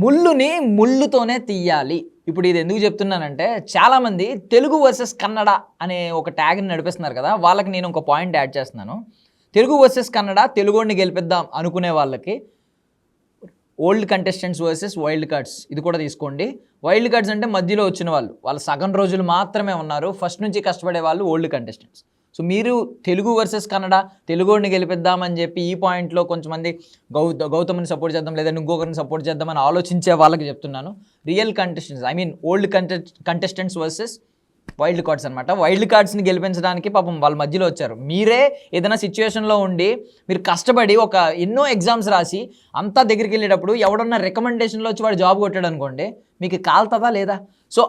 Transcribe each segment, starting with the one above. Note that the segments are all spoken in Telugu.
ముళ్ళుని ముళ్ళుతోనే తీయాలి. ఇప్పుడు ఇది ఎందుకు చెప్తున్నానంటే చాలామంది తెలుగు వర్సెస్ కన్నడ అనే ఒక ట్యాగ్ని నడిపిస్తున్నారు కదా వాళ్ళకి నేను ఒక పాయింట్ యాడ్ చేస్తున్నాను. తెలుగు వర్సెస్ కన్నడ తెలుగుని గెలిపిద్దాం అనుకునే వాళ్ళకి old contestants versus wild cards ఇది కూడా తీసుకోండి. వైల్డ్ కార్డ్స్ అంటే మధ్యలో వచ్చిన వాళ్ళు వాళ్ళు సగం రోజులు మాత్రమే ఉన్నారు ఫస్ట్ నుంచి కష్టపడే వాళ్ళు ఓల్డ్ కంటెస్టెంట్స్. సో మీరు తెలుగు వర్సెస్ కన్నడ తెలుగుని గెలిపిద్దామని చెప్పి ఈ పాయింట్లో కొంతమంది గౌ గౌతమ్ని సపోర్ట్ చేద్దాం లేదా ఇంకొకరిని సపోర్ట్ చేద్దామని ఆలోచించే వాళ్ళకి చెప్తున్నాను. Real contestants I mean old contest contestants versus wild cards అనమాట వైల్డ్ కార్డ్స్ని గెలిపించడానికి పాపం వాళ్ళ మధ్యలో వచ్చారు. మీరే ఏదైనా సిచ్యువేషన్లో ఉండి మీరు కష్టపడి ఒక ఎన్నో ఎగ్జామ్స్ రాసి అంతా దగ్గరికి వెళ్ళేటప్పుడు ఎవడన్నా రికమెండేషన్లో వచ్చి వాడు జాబ్ కొట్టాడు అనుకోండి మీకు కాలుతుందా లేదా? సో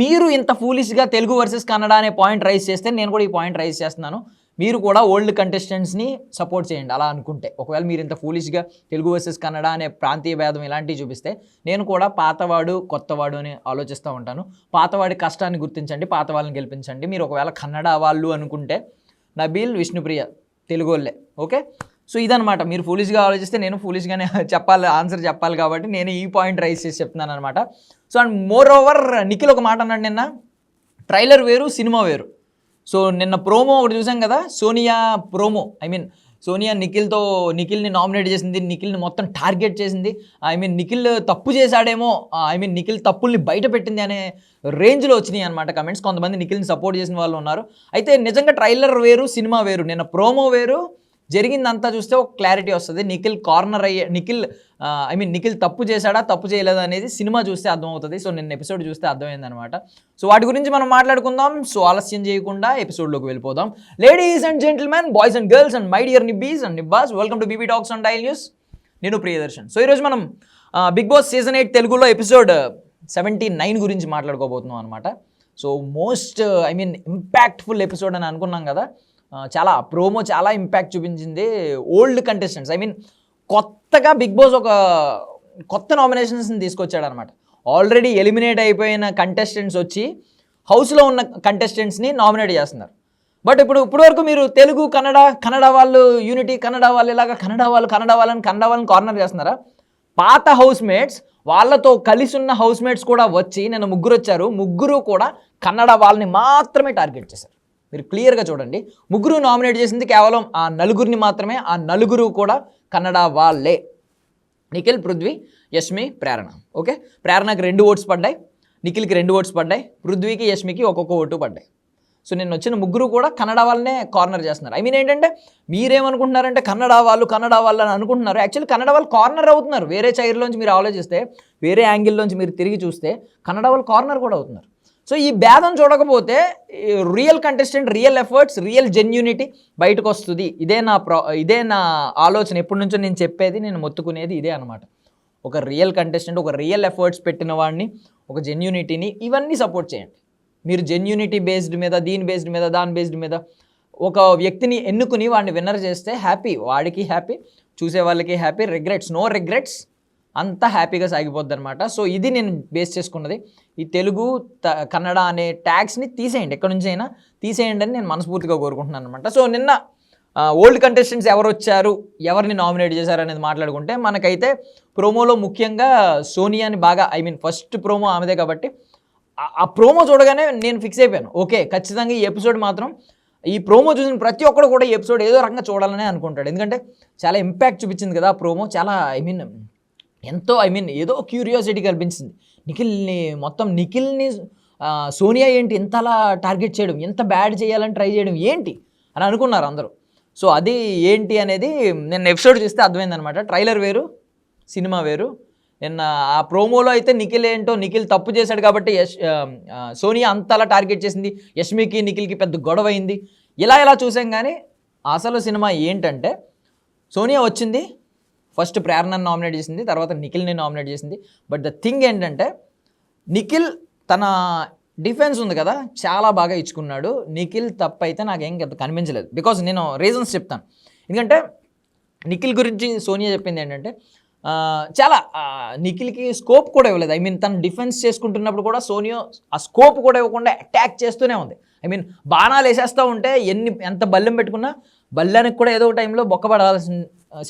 మీరు ఇంత ఫూలిష్గా తెలుగు వర్సెస్ కన్నడ అనే పాయింట్ రైజ్ చేస్తే నేను కూడా ఈ పాయింట్ రైజ్ చేస్తున్నాను. మీరు కూడా ఓల్డ్ కంటెస్టెంట్స్ని సపోర్ట్ చేయండి. అలా అనుకుంటే. ఒకవేళ మీరు ఇంత ఫూలిష్గా తెలుగు వర్సెస్ కన్నడ అనే ప్రాంతీయ భేదం ఇలాంటివి చూపిస్తే నేను కూడా పాతవాడు కొత్తవాడు అని ఆలోచిస్తూ ఉంటాను. పాతవాడి కష్టాన్ని గుర్తించండి. పాత వాళ్ళని గెలిపించండి. మీరు ఒకవేళ కన్నడ వాళ్ళు అనుకుంటే నబీల్ విష్ణుప్రియ తెలుగు వాళ్ళే. ఓకే? సో ఇదనమాట మీరు ఫూలిష్గా ఆలోచిస్తే నేను ఫూలిష్గానే చెప్పాలి ఆన్సర్ చెప్పాలి కాబట్టి నేను ఈ పాయింట్ రైస్ చేసి చెప్తున్నాను అనమాట so and more over Nikhil ఒక మాట అన్నాడు నిన్న. ట్రైలర్ వేరు సినిమా వేరు. సో నిన్న ప్రోమో ఒకటి చూసాం కదా Sonia promo. I mean Sonia నిఖిల్తో నిఖిల్ని నామినేట్ చేసింది నిఖిల్ని మొత్తం టార్గెట్ చేసింది. ఐ మీన్ నిఖిల్ తప్పు చేశాడేమో ఐ మీన్ నిఖిల్ తప్పుల్ని బయట పెట్టింది అనే రేంజ్లో వచ్చినాయి అనమాట కమెంట్స్. కొంతమంది నిఖిల్ని సపోర్ట్ చేసిన వాళ్ళు ఉన్నారు. అయితే నిజంగా ట్రైలర్ వేరు సినిమా వేరు నిన్న ప్రోమో వేరు జరిగిందంతా చూస్తే ఒక క్లారిటీ వస్తుంది. నిఖిల్ కార్నర్ అయ్యే నిఖిల్ ఐ మీన్ నిఖిల్ తప్పు చేశాడా తప్పు చేయలేదా అనేది సినిమా చూస్తే అర్థమవుతుంది. సో నిన్న ఎపిసోడ్ చూస్తే అర్థమైందనమాట సో వాటి గురించి మనం మాట్లాడుకుందాం. సో ఆలస్యం చేయకుండా ఎపిసోడ్లోకి వెళ్ళిపోదాం. Ladies and gentlemen boys and girls and my dear నిబ్బీస్ and నిబ్బాస్ welcome to BB talks and dial news నేను ప్రియదర్శన్. సో ఈరోజు మనం బిగ్ బాస్ సీజన్ ఎయిట్ తెలుగులో ఎపిసోడ్ సెవెంటీ నైన్ గురించి మాట్లాడుకోబోతున్నాం అనమాట so most I mean impactful episode అని అనుకున్నాం కదా. చాలా ప్రోమో చాలా ఇంపాక్ట్ చూపించింది ఓల్డ్ కంటెస్టెంట్స్. ఐ మీన్ కొత్తగా బిగ్ బాస్ ఒక కొత్త నామినేషన్స్ని తీసుకొచ్చాడు అనమాట ఆల్రెడీ ఎలిమినేట్ అయిపోయిన కంటెస్టెంట్స్ వచ్చి హౌస్లో ఉన్న కంటెస్టెంట్స్ని నామినేట్ చేస్తున్నారు. బట్ ఇప్పుడు ఇప్పటివరకు మీరు తెలుగు కన్నడ కన్నడ వాళ్ళు యూనిటీ కన్నడ వాళ్ళు ఇలాగా కన్నడ వాళ్ళు కన్నడ వాళ్ళని కన్నడ వాళ్ళని కార్నర్ చేస్తున్నారా? పాత హౌస్ మేట్స్ వాళ్ళతో కలిసి ఉన్న హౌస్ మేట్స్ కూడా వచ్చి నేను ముగ్గురు వచ్చారు ముగ్గురు కూడా కన్నడ వాళ్ళని మాత్రమే టార్గెట్ చేశారు. మీరు క్లియర్గా చూడండి. ముగ్గురు నామినేట్ చేసింది కేవలం ఆ నలుగురిని మాత్రమే ఆ నలుగురు కూడా కన్నడ వాళ్ళే. నిఖిల్ పృథ్వీ యష్మి ప్రేరణ. ఓకే? ప్రేరణకి రెండు ఓట్స్ పడ్డాయి నిఖిల్కి రెండు ఓట్స్ పడ్డాయి పృథ్వీకి యష్మికి ఒక్కొక్క ఓటు పడ్డాయి. సో నేను వచ్చిన ముగ్గురు కూడా కన్నడ వాళ్ళనే కార్నర్ చేస్తున్నారు. ఐ మీన్ ఏంటంటే మీరేమనుకుంటున్నారంటే కన్నడ వాళ్ళు కన్నడ వాళ్ళు అని అనుకుంటున్నారు. యాక్చువల్లీ కన్నడ వాళ్ళు కార్నర్ అవుతున్నారు. వేరే చైర్లోంచి మీరు ఆలోచిస్తే వేరే యాంగిల్లోంచి మీరు తిరిగి చూస్తే కన్నడ వాళ్ళు కార్నర్ కూడా అవుతున్నారు. సో ఈ భేదం చూడకపోతే real contestant real efforts real genuinity బయటకు వస్తుంది ఇదే నా ప్రా ఇదే నా ఆలోచన. ఎప్పటి నుంచో నేను చెప్పేది నేను మొత్తుకునేది ఇదే అనమాట ఒక రియల్ కంటెస్టెంట్ ఒక రియల్ ఎఫర్ట్స్ పెట్టిన వాడిని ఒక జెన్యూనిటీని ఇవన్నీ సపోర్ట్ చేయండి. మీరు జెన్యూనిటీ బేస్డ్ మీద దీని బేస్డ్ మీద దాని బేస్డ్ మీద ఒక వ్యక్తిని ఎన్నుకుని వాడిని విన్నర్ చేస్తే హ్యాపీ వాడికి హ్యాపీ చూసే వాళ్ళకి హ్యాపీ రిగ్రెట్స్ నో రిగ్రెట్స్ అంతా హ్యాపీగా సాగిపోద్ది అనమాట సో ఇది నేను బేస్ చేసుకున్నది. ఈ తెలుగు త కన్నడ అనే ట్యాగ్స్ని తీసేయండి. ఎక్కడి నుంచి అయినా తీసేయండి అని నేను మనస్ఫూర్తిగా కోరుకుంటున్నాను అనమాట సో నిన్న ఓల్డ్ కంటెస్టెంట్స్ ఎవరు వచ్చారు ఎవరిని నామినేట్ చేశారు అనేది మాట్లాడుకుంటే మనకైతే ప్రోమోలో ముఖ్యంగా సోనియాని బాగా ఐ మీన్ ఫస్ట్ ప్రోమో ఆమెదే కాబట్టి ఆ- ప్రోమో చూడగానే నేను ఫిక్స్ అయిపోయాను. ఓకే ఖచ్చితంగా ఈ ఎపిసోడ్ మాత్రం ఈ ప్రోమో చూసిన ప్రతి ఒక్కడు కూడా ఈ ఎపిసోడ్ ఏదో రకంగా చూడాలనే అనుకుంటాడు. ఎందుకంటే చాలా ఇంపాక్ట్ చూపించింది కదా ఆ ప్రోమో. చాలా ఐ మీన్ ఎంతో ఐ మీన్ ఏదో క్యూరియాసిటీ కల్పించింది. నిఖిల్ని మొత్తం నిఖిల్ని సోనియా ఏంటి ఇంతలా టార్గెట్ చేయడం ఎంత బ్యాడ్ చేయాలని ట్రై చేయడం ఏంటి అని అనుకున్నారు అందరూ. సో అది ఏంటి అనేది నేను ఎపిసోడ్ చూస్తే అర్థమైందనమాట ట్రైలర్ వేరు సినిమా వేరు. నిన్న ఆ ప్రోమోలో అయితే నిఖిల్ ఏంటో నిఖిల్ తప్పు చేశాడు కాబట్టి యష్ సోనియా అంతలా టార్గెట్ చేసింది. యష్మికి నిఖిల్కి పెద్ద గొడవ అయింది. ఇలా ఇలా చూసాం కానీ అసలు సినిమా ఏంటంటే సోనియా వచ్చింది ఫస్ట్ ప్రేరణను నామినేట్ చేసింది తర్వాత నిఖిల్ని నామినేట్ చేసింది. బట్ ద థింగ్ ఏంటంటే నిఖిల్ తన డిఫెన్స్ ఉంది కదా చాలా బాగా ఇచ్చుకున్నాడు. నిఖిల్ తప్ప అయితే నాకేం ఏం కనిపించలేదు. బికాజ్ నేను రీజన్స్ చెప్తాను. ఎందుకంటే నిఖిల్ గురించి సోనియా చెప్పింది ఏంటంటే చాలా నిఖిల్కి స్కోప్ కూడా ఇవ్వలేదు. ఐ మీన్ తను డిఫెన్స్ చేసుకుంటున్నప్పుడు కూడా సోనియా ఆ స్కోప్ కూడా ఇవ్వకుండా అటాక్ చేస్తూనే ఉంది. ఐ మీన్ బాణాలు వేసేస్తూ ఉంటే ఎన్ని ఎంత బల్లెం పెట్టుకున్నా బల్లెనికి కూడా ఏదో ఒక టైంలో బొక్కబడాల్సి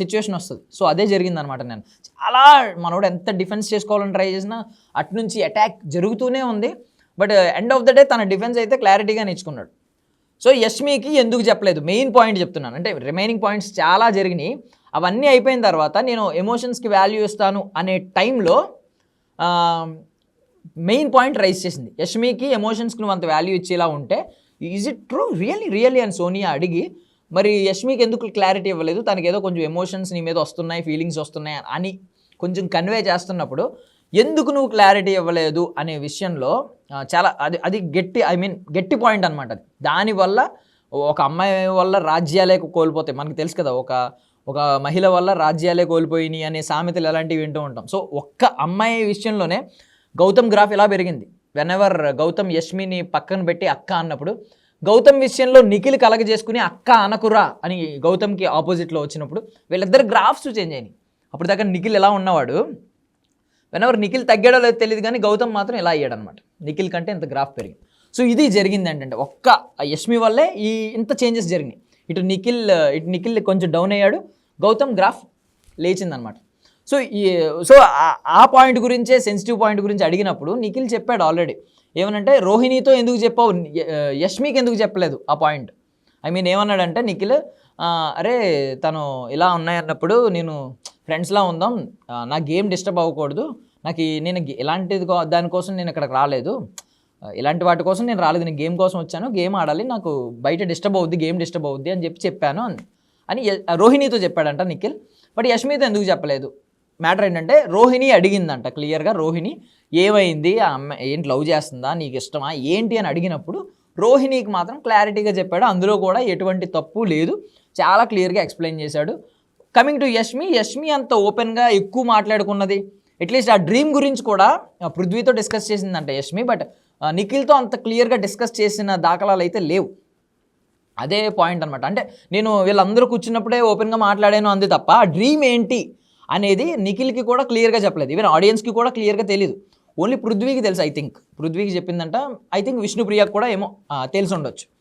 సిచ్యువేషన్ వస్తుంది. సో అదే జరిగింది అనమాట నేను. చాలా మనోడు ఎంత డిఫెన్స్ చేసుకోవాలని ట్రై చేసినా అటు నుంచి అటాక్ జరుగుతూనే ఉంది. But end of the day తన డిఫెన్స్ అయితే క్లారిటీగా నేర్చుకున్నాడు. సో యష్మికి ఎందుకు చెప్పలేదు? మెయిన్ పాయింట్ చెప్తున్నాను. అంటే రిమైనింగ్ పాయింట్స్ చాలా జరిగినాయి. అవన్నీ అయిపోయిన తర్వాత నేను ఎమోషన్స్కి వాల్యూ ఇస్తాను అనే టైంలో మెయిన్ పాయింట్ రైజ్ చేసింది. యష్మికి ఎమోషన్స్కి నువ్వు అంత వాల్యూ ఇచ్చేలా ఉంటే is it true really really అని సోనియా అడిగి మరి యష్మికి ఎందుకు క్లారిటీ ఇవ్వలేదు? తనకి ఏదో కొంచెం ఎమోషన్స్ నీ మీద వస్తున్నాయి ఫీలింగ్స్ వస్తున్నాయి అని కొంచెం కన్వే చేస్తున్నప్పుడు ఎందుకు నువ్వు క్లారిటీ ఇవ్వలేదు అనే విషయంలో చాలా అది అది గట్టి ఐ మీన్ గట్టి పాయింట్ అనమాట అది. దానివల్ల ఒక అమ్మాయి వల్ల రాజ్యాలే కోల్పోతాయి. మనకు తెలుసు కదా ఒక ఒక మహిళ వల్ల రాజ్యాలే కోల్పోయినాయి అనే సామెతలు ఎలాంటివి వింటూ ఉంటాం. సో ఒక్క అమ్మాయి విషయంలోనే గౌతమ్ గ్రాఫ్ ఇలా పెరిగింది. వెన్ ఎవర్ గౌతమ్ యష్మిని పక్కన పెట్టి అక్క అన్నప్పుడు గౌతమ్ విషయంలో నిఖిల్ కలగ చేసుకుని అక్క అనకురా అని గౌతమ్కి ఆపోజిట్లో వచ్చినప్పుడు వీళ్ళిద్దరు గ్రాఫ్స్ చేంజ్ అయినాయి. అప్పుడు దాకా నిఖిల్ ఎలా ఉన్నవాడు? వెనవర్ నిఖిల్ తగ్గాడో లేదో తెలియదు కానీ గౌతమ్ మాత్రం ఇలా అయ్యాడు అనమాట నిఖిల్ కంటే ఇంత గ్రాఫ్ పెరిగింది. సో ఇది జరిగింది ఏంటంటే ఒక్క యష్మి వల్లే ఈ ఇంత చేంజెస్ జరిగినాయి. ఇటు నిఖిల్ ఇటు నిఖిల్ కొంచెం డౌన్ అయ్యాడు. గౌతమ్ గ్రాఫ్ లేచిందనమాట సో ఈ సో ఆ- ఆ పాయింట్ గురించే సెన్సిటివ్ పాయింట్ గురించి అడిగినప్పుడు నిఖిల్ చెప్పాడు ఆల్రెడీ. ఏమనంటే రోహిణితో ఎందుకు చెప్పావు? యష్మికి ఎందుకు చెప్పలేదు ఆ పాయింట్? ఐ మీన్ ఏమన్నాడంటే నిఖిల్ అరే తను ఇలా ఉన్నాయన్నప్పుడు నేను ఫ్రెండ్స్లా ఉందాం నా గేమ్ డిస్టర్బ్ అవ్వకూడదు నాకు నేను గే- ఇలాంటిది కో- దానికోసం నేను ఇక్కడికి రాలేదు ఇలాంటి వాటి కోసం నేను రాలేదు నేను గేమ్ కోసం వచ్చాను గేమ్ ఆడాలి నాకు బయట డిస్టర్బ్ అవుద్ది గేమ్ డిస్టర్బ్ అవుద్ది అని చెప్పి చెప్పాను అని రోహిణితో చెప్పాడంట నిఖిల్ బట్ యష్మితో ఎందుకు చెప్పలేదు? మ్యాటర్ ఏంటంటే రోహిణి అడిగిందంట క్లియర్గా రోహిణి ఏమైంది? ఆ అమ్మాయి ఏంటి లవ్ చేస్తుందా? నీకు ఇష్టమా? ఏంటి? అని అడిగినప్పుడు రోహిణికి మాత్రం క్లారిటీగా చెప్పాడు. అందులో కూడా ఎటువంటి తప్పు లేదు. చాలా క్లియర్గా ఎక్స్ప్లెయిన్ చేశాడు. Coming to Yashmi. యష్మి అంత ఓపెన్గా ఎక్కువ మాట్లాడుకున్నది. అట్లీస్ట్ ఆ డ్రీమ్ గురించి కూడా పృథ్వీతో డిస్కస్ చేసిందంట యష్మి. బట్ నిఖిల్తో అంత క్లియర్గా డిస్కస్ చేసిన దాఖలాలు అయితే లేవు. అదే పాయింట్ అనమాట అంటే నేను వీళ్ళందరూ కూర్చున్నప్పుడే ఓపెన్గా మాట్లాడాను అంది తప్ప ఆ డ్రీమ్ ఏంటి? అనేది నిఖిల్కి కూడా క్లియర్గా చెప్పలేదు. ఈవెన్ ఆడియన్స్కి కూడా క్లియర్గా తెలియదు ఓన్లీ పృథ్వీకి తెలుసు ఐ థింక్. పృథ్వీకి చెప్పిందంట ఐ థింక్ విష్ణుప్రియకు కూడా ఏమో తెలిసి ఉండొచ్చు.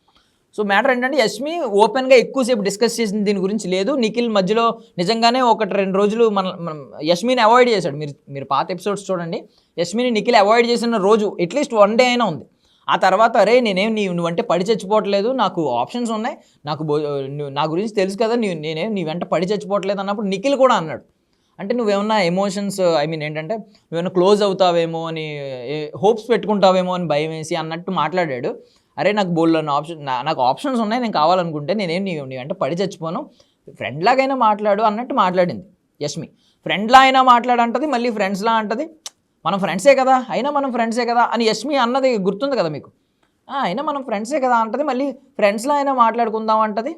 సో మ్యాటర్ ఏంటంటే యష్మి ఓపెన్గా ఎక్కువసేపు డిస్కస్ చేసిన దీని గురించి లేదు. నిఖిల్ మధ్యలో నిజంగానే ఒకటి రెండు రోజులు మన యష్మిని అవాయిడ్ చేశాడు. మీరు మీరు పాత ఎపిసోడ్స్ చూడండి. యష్మిని నిఖిల్ అవాయిడ్ చేసిన రోజు అట్లీస్ట్ వన్ డే అయినా ఉంది. ఆ తర్వాత అరే నేనేం నీ నువ్వంటే పడి చచ్చిపోవట్లేదు నాకు ఆప్షన్స్ ఉన్నాయి. నాకు నువ్వు- నా గురించి తెలుసు కదా నీ నేనేం నీ వెంట పడి చచ్చిపోవట్లేదు అన్నప్పుడు నిఖిల్ కూడా అన్నాడు. అంటే నువ్వేమన్నా ఎమోషన్స్ ఐ మీన్ ఏంటంటే నువ్వేమన్నా క్లోజ్ అవుతావేమో అని హోప్స్ పెట్టుకుంటావేమో అని భయం వేసి అన్నట్టు మాట్లాడాడు. అరే నాకు బోల్డ్ ఆప్షన్ నాకు ఆప్షన్స్ ఉన్నాయి నేను కావాలనుకుంటే నేనేం నీ నీ పడి చచ్చిపోను. ఫ్రెండ్ లాగైనా మాట్లాడు అన్నట్టు మాట్లాడింది యష్మి. ఫ్రెండ్లా అయినా మాట్లాడంటది మళ్ళీ ఫ్రెండ్స్లా అంటది మనం ఫ్రెండ్సే కదా అయినా మనం ఫ్రెండ్సే కదా అని యష్మి అన్నది గుర్తుంది కదా మీకు. అయినా మనం ఫ్రెండ్సే కదా అంటది మళ్ళీ ఫ్రెండ్స్లో అయినా మాట్లాడుకుందాం అంటది.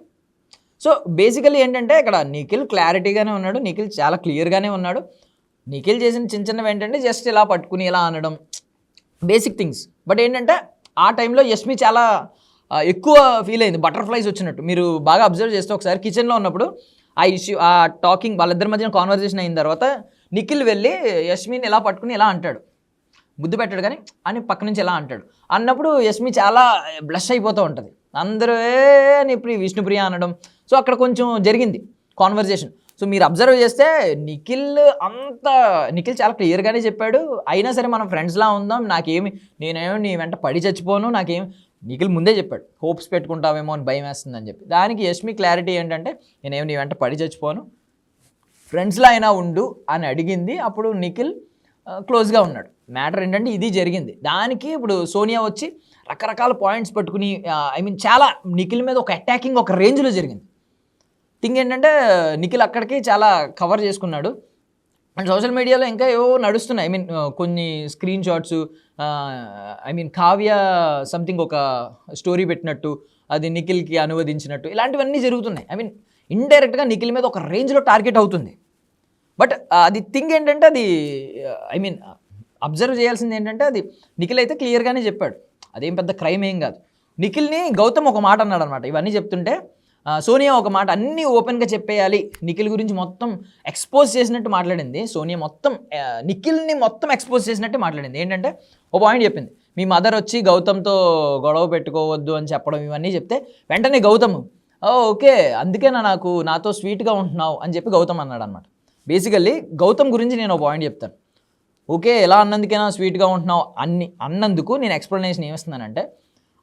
సో బేసికలీ ఏంటంటే ఇక్కడ నిఖిల్ క్లారిటీగానే ఉన్నాడు నిఖిల్ చాలా క్లియర్గానే ఉన్నాడు. నిఖిల్ చేసిన చిన్న చిన్నవి ఏంటంటే జస్ట్ ఇలా పట్టుకుని ఇలా అనడం బేసిక్ థింగ్స్ బట్ ఏంటంటే ఆ టైంలో యష్మి చాలా ఎక్కువ ఫీల్ అయింది బటర్ఫ్లైస్ వచ్చినట్టు. మీరు బాగా అబ్జర్వ్ చేస్తే ఒకసారి కిచెన్లో ఉన్నప్పుడు ఆ ఇష్యూ ఆ టాకింగ్ వాళ్ళిద్దరి మధ్యన కాన్వర్జేషన్ అయిన తర్వాత నిఖిల్ వెళ్ళి యష్మిని ఇలా పట్టుకుని ఇలా అంటాడు. ముద్దు పెట్టాడు కానీ అని పక్క నుంచి ఎలా అంటాడు. అన్నప్పుడు యష్మి చాలా బ్లష్ అయిపోతూ ఉంటుంది. అందరూ అని ఇప్పుడు విష్ణుప్రియ అనడం సో అక్కడ కొంచెం జరిగింది కాన్వర్జేషన్ సో మీరు అబ్జర్వ్ చేస్తే నిఖిల్ అంత నిఖిల్ చాలా క్లియర్గానే చెప్పాడు. అయినా సరే మనం ఫ్రెండ్స్లా ఉందాం నాకేమి నేనేమో నీ వెంట పడి చచ్చిపోను నాకేం నిఖిల్ ముందే చెప్పాడు. హోప్స్ పెట్టుకుంటావేమో అని భయం వేస్తుందని చెప్పి. దానికి యష్మి క్లారిటీ ఏంటంటే నేనేమి నీ వెంట పడి చచ్చిపోను ఫ్రెండ్స్లో అయినా ఉండు అని అడిగింది. అప్పుడు నిఖిల్ క్లోజ్గా ఉన్నాడు. మ్యాటర్ ఏంటంటే ఇది జరిగింది. దానికి ఇప్పుడు సోనియా వచ్చి రకరకాల పాయింట్స్ పట్టుకుని ఐ మీన్ చాలా నిఖిల్ మీద ఒక అటాకింగ్ ఒక రేంజ్లో జరిగింది. థింగ్ ఏంటంటే నిఖిల్ అక్కడికి చాలా కవర్ చేసుకున్నాడు. అండ్ సోషల్ మీడియాలో ఇంకా ఏవో నడుస్తున్నాయి. ఐ మీన్ కొన్ని screenshots I mean Kavya something ఒక స్టోరీ పెట్టినట్టు అది నిఖిల్కి అనువదించినట్టు ఇలాంటివన్నీ జరుగుతున్నాయి. ఐ మీన్ ఇండైరెక్ట్గా నిఖిల్ మీద ఒక రేంజ్లో టార్గెట్ అవుతుంది. బట్ అది థింగ్ ఏంటంటే అది ఐ మీన్ అబ్జర్వ్ చేయాల్సింది ఏంటంటే అది నిఖిల్ అయితే క్లియర్గానే చెప్పాడు. అదేం పెద్ద క్రైమ్ ఏం కాదు. నిఖిల్ని గౌతమ్ ఒక మాట అన్నాడు అనమాట ఇవన్నీ చెప్తుంటే సోనియా ఒక మాట అన్నీ ఓపెన్గా చెప్పేయాలి. నిఖిల్ గురించి మొత్తం ఎక్స్పోజ్ చేసినట్టు మాట్లాడింది. సోనియా మొత్తం నిఖిల్ని మొత్తం ఎక్స్పోజ్ చేసినట్టు మాట్లాడింది. ఏంటంటే ఓ పాయింట్ చెప్పింది. మీ మదర్ వచ్చి గౌతమ్తో గొడవ పెట్టుకోవద్దు అని చెప్పడం ఇవన్నీ చెప్తే వెంటనే గౌతమ్ "ఓ, ఓకే అందుకేనా నాకు నాతో స్వీట్గా ఉంటున్నావు అని చెప్పి గౌతమ్ అన్నాడు అనమాట బేసికల్లీ గౌతమ్ గురించి నేను ఒక పాయింట్ చెప్తాను. ఓకే ఎలా అన్నందుకైనా స్వీట్గా ఉంటున్నావు అన్ని అన్నందుకు నేను ఎక్స్ప్లెనేషన్ ఏమిస్తున్నానంటే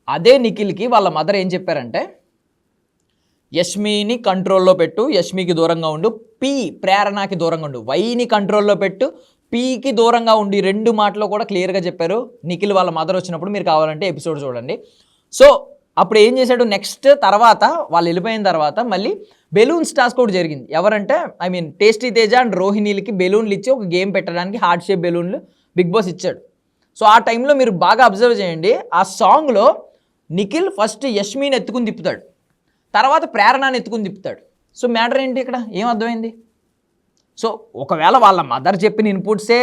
అదే నిఖిల్కి వాళ్ళ మదర్ ఏం చెప్పారంటే యష్మిని కంట్రోల్లో పెట్టు యష్మికి దూరంగా ఉండు పి ప్రేరణకి దూరంగా ఉండు వైని కంట్రోల్లో పెట్టు పీకి దూరంగా ఉండి రెండు మాటలు కూడా క్లియర్గా చెప్పారు. నిఖిల్ వాళ్ళ మదర్ వచ్చినప్పుడు మీరు కావాలంటే ఎపిసోడ్ చూడండి. సో అప్పుడు ఏం చేశాడు? నెక్స్ట్ తర్వాత వాళ్ళు వెళ్ళిపోయిన తర్వాత మళ్ళీ బెలూన్స్ టాస్క్ కూడా జరిగింది. ఎవరంటే I mean tasty Teja and రోహిణీలకి బెలూన్లు ఇచ్చి ఒక గేమ్ పెట్టడానికి హార్ట్ షేప్ బెలూన్లు బిగ్ బాస్ ఇచ్చాడు. సో ఆ టైంలో మీరు బాగా అబ్జర్వ్ చేయండి ఆ సాంగ్లో నిఖిల్ ఫస్ట్ యష్మిని ఎత్తుకుని తిప్పుతాడు. తర్వాత ప్రేరణని ఎత్తుకుని తిప్పుతాడు. సో మ్యాటర్ ఏంటి ఇక్కడ? ఏం అర్థమైంది? సో ఒకవేళ వాళ్ళ మదర్ చెప్పిన ఇన్పుట్సే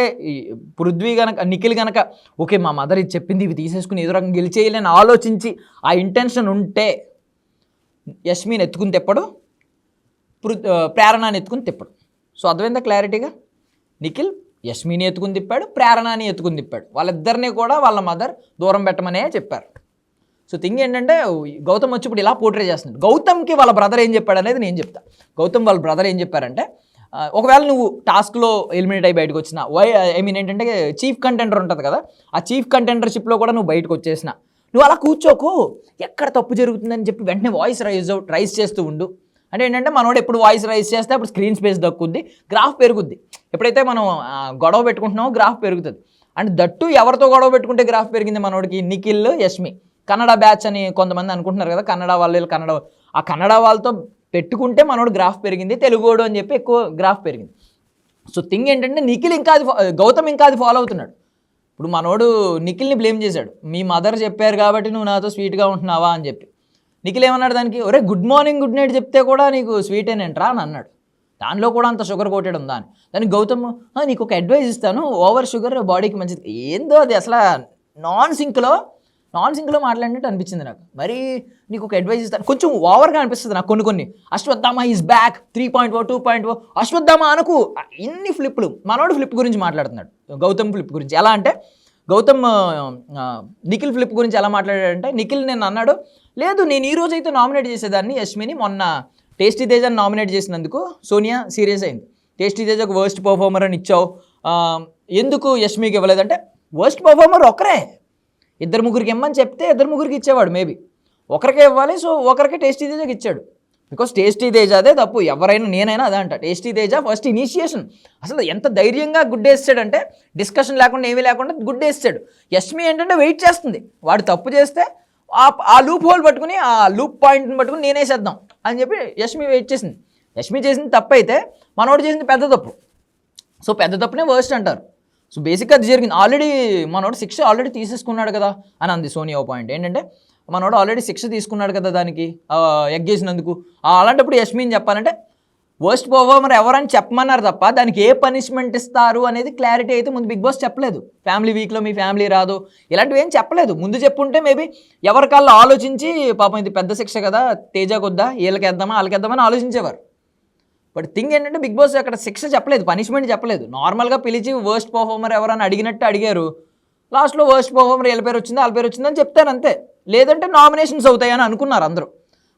పృథ్వీ గనక నిఖిల్ గనక ఓకే మా మదర్ ఇది చెప్పింది ఇవి తీసేసుకుని ఏదో రకంగా గెలిచేయలేని ఆలోచించి ఆ ఇంటెన్షన్ ఉంటే యష్మిని ఎత్తుకుని తిప్పడు పృ ప్రేరణని ఎత్తుకుని తిప్పడు. సో అర్థమైందా క్లారిటీగా? నిఖిల్ యష్మిని ఎత్తుకుని తిప్పాడు ప్రేరణని ఎత్తుకుని తిప్పాడు. వాళ్ళిద్దరిని కూడా వాళ్ళ మదర్ దూరం పెట్టమనే చెప్పారు. సో థింగ్ ఏంటంటే గౌతమ్ వచ్చి ఇప్పుడు ఇలా పోర్ట్రే చేస్తున్నాడు. గౌతమ్కి వాళ్ళ బ్రదర్ ఏం చెప్పాడు అనేది నేను చెప్తా. గౌతమ్ వాళ్ళ బ్రదర్ ఏం చెప్పారంటే ఒకవేళ నువ్వు టాస్క్లో ఎలిమినేట్ అయ్యి బయటకు వచ్చిన వై ఐ మీన్ ఏంటంటే చీఫ్ కంటెండర్ ఉంటుంది కదా ఆ చీఫ్ కంటెండర్షిప్లో కూడా నువ్వు బయటకు వచ్చేసిన నువ్వు అలా కూర్చోకు ఎక్కడ తప్పు జరుగుతుందని చెప్పి వెంటనే వాయిస్ రైజ్ అవుట్ రైజ్ చేస్తూ ఉండు. అంటే ఏంటంటే మనోడు ఎప్పుడు వాయిస్ రైజ్ చేస్తే అప్పుడు స్క్రీన్ స్పేస్ దక్కుద్ది గ్రాఫ్ పెరుగుద్ది. ఎప్పుడైతే మనం గొడవ పెట్టుకుంటున్నామో గ్రాఫ్ పెరుగుతుంది. అండ్ దట్టు ఎవరితో గొడవ పెట్టుకుంటే గ్రాఫ్ పెరిగింది మనోడికి? నిఖిల్ యష్మి. కన్నడ బ్యాచ్ అని కొంతమంది అనుకుంటున్నారు కదా కన్నడ వాళ్ళు కన్నడ ఆ కన్నడ వాళ్ళతో పెట్టుకుంటే మనోడు గ్రాఫ్ పెరిగింది తెలుగోడు అని చెప్పి ఎక్కువ గ్రాఫ్ పెరిగింది. సో థింగ్ ఏంటంటే నిఖిల్ ఇంకా అది గౌతమ్ ఇంకా అది ఫాలో అవుతున్నాడు. ఇప్పుడు మనోడు నిఖిల్ని బ్లేమ్ చేశాడు. మీ మదర్ చెప్పారు కాబట్టి నువ్వు నాతో స్వీట్గా ఉంటున్నావా అని చెప్పి. నిఖిల్ ఏమన్నాడు దానికి? ఒరే గుడ్ మార్నింగ్ గుడ్ నైట్ చెప్తే కూడా నీకు స్వీట్ ఏంటరా అని అన్నాడు. దానిలో కూడా అంత షుగర్ కోటెడ్ ఉందా అని. దానికి గౌతమ్ నీకు ఒక అడ్వైస్ ఇస్తాను. ఓవర్ షుగర్ బాడీకి మంచిది. ఏందో అది అసలు నాన్ సింక్లో నాన్ సింక్లో మాట్లాడినట్టు అనిపించింది నాకు. మరి నీకు ఒక అడ్వైజ్ ఇస్తాను కొంచెం ఓవర్గా అనిపిస్తుంది నాకు కొన్ని కొన్ని. Ashwatthama is back three point o two point o Ashwatthama అనుకు ఇన్ని ఫ్లిప్లు మనోడు ఫ్లిప్ గురించి మాట్లాడుతున్నాడు. గౌతమ్ ఫ్లిప్ గురించి. ఎలా అంటే గౌతమ్ నిఖిల్ ఫ్లిప్ గురించి ఎలా మాట్లాడాడంటే నిఖిల్ నేను అన్నాడు లేదు నేను ఈ రోజు అయితే నామినేట్ చేసేదాన్ని యష్మిని మొన్న టేస్టీ తేజని నామినేట్ చేసినందుకు సోనియా సీరియస్ అయింది. టేస్టీ తేజ్ ఒక వర్స్ట్ పర్ఫార్మర్ అని ఇచ్చావు. ఎందుకు యష్మికి ఇవ్వలేదంటే వర్స్ట్ పర్ఫార్మర్ ఒకరే ఇద్దరు ముగ్గురికి ఇమ్మని చెప్తే ఇద్దరు ముగ్గురికి ఇచ్చేవాడు మేబీ ఒకరికే ఇవ్వాలి సో ఒకరికే టేస్టీ తేజాకి ఇచ్చాడు. బికాస్ టేస్టీ తేజా అదే తప్పు ఎవరైనా నేనైనా అదే అంట. టేస్టీ తేజా ఫస్ట్ ఇనిషియేషన్ అసలు ఎంత ధైర్యంగా గుడ్డేస్తాడంటే డిస్కషన్ లేకుండా ఏమీ లేకుండా గుడ్డేస్తాడు యష్మి ఏంటంటే వెయిట్ చేస్తుంది. వాడు తప్పు చేస్తే ఆ ఆ లూప్ హోల్ పట్టుకుని ఆ లూప్ పాయింట్ని పట్టుకుని నేనే చేద్దాం అని చెప్పి యష్మి వెయిట్ చేసింది. యష్మి చేసింది తప్పు అయితే మనోడు చేసింది పెద్ద తప్పు. సో పెద్ద తప్పునే వర్స్ట్ అంటారు. సో బేసిక్గా అది జరిగింది. ఆల్రెడీ మనోడు శిక్ష ఆల్రెడీ తీసేసుకున్నాడు కదా అని అంది సోనియా పాయింట్. ఏంటంటే మనోడు ఆల్రెడీ శిక్ష తీసుకున్నాడు కదా దానికి ఎగ్గేసినందుకు అలాంటప్పుడు యష్మిని చెప్పాలంటే వర్స్ట్ పర్ఫార్మర్ ఎవరని చెప్పమన్నారు తప్ప దానికి ఏ పనిష్మెంట్ ఇస్తారు? అనేది క్లారిటీ అయితే ముందు బిగ్ బాస్ చెప్పలేదు. ఫ్యామిలీ వీక్లో మీ ఫ్యామిలీ రాదు. ఇలాంటివి ఏం చెప్పలేదు. ముందు చెప్పుంటే మేబీ ఎవరికల్లా ఆలోచించి పాపం ఇది పెద్ద శిక్ష కదా తేజకొద్దా వీళ్ళకి వేద్దామా వాళ్ళకి వేద్దామా ఆలోచించేవారు. బట్ థింగ్ ఏంటంటే బిగ్ బాస్ అక్కడ శిక్ష చెప్పలేదు పనిష్మెంట్ చెప్పలేదు. నార్మల్గా పిలిచి వర్స్ట్ పర్ఫార్మర్ ఎవరైనా అడిగినట్టు అడిగారు. లాస్ట్లో వర్స్ట్ పర్ఫార్మర్ వీళ్ళ పేరు వచ్చింది వాళ్ళ పేరు వచ్చిందని చెప్తారు అంతే. లేదంటే నామినేషన్స్ అవుతాయని అనుకున్నారు అందరూ.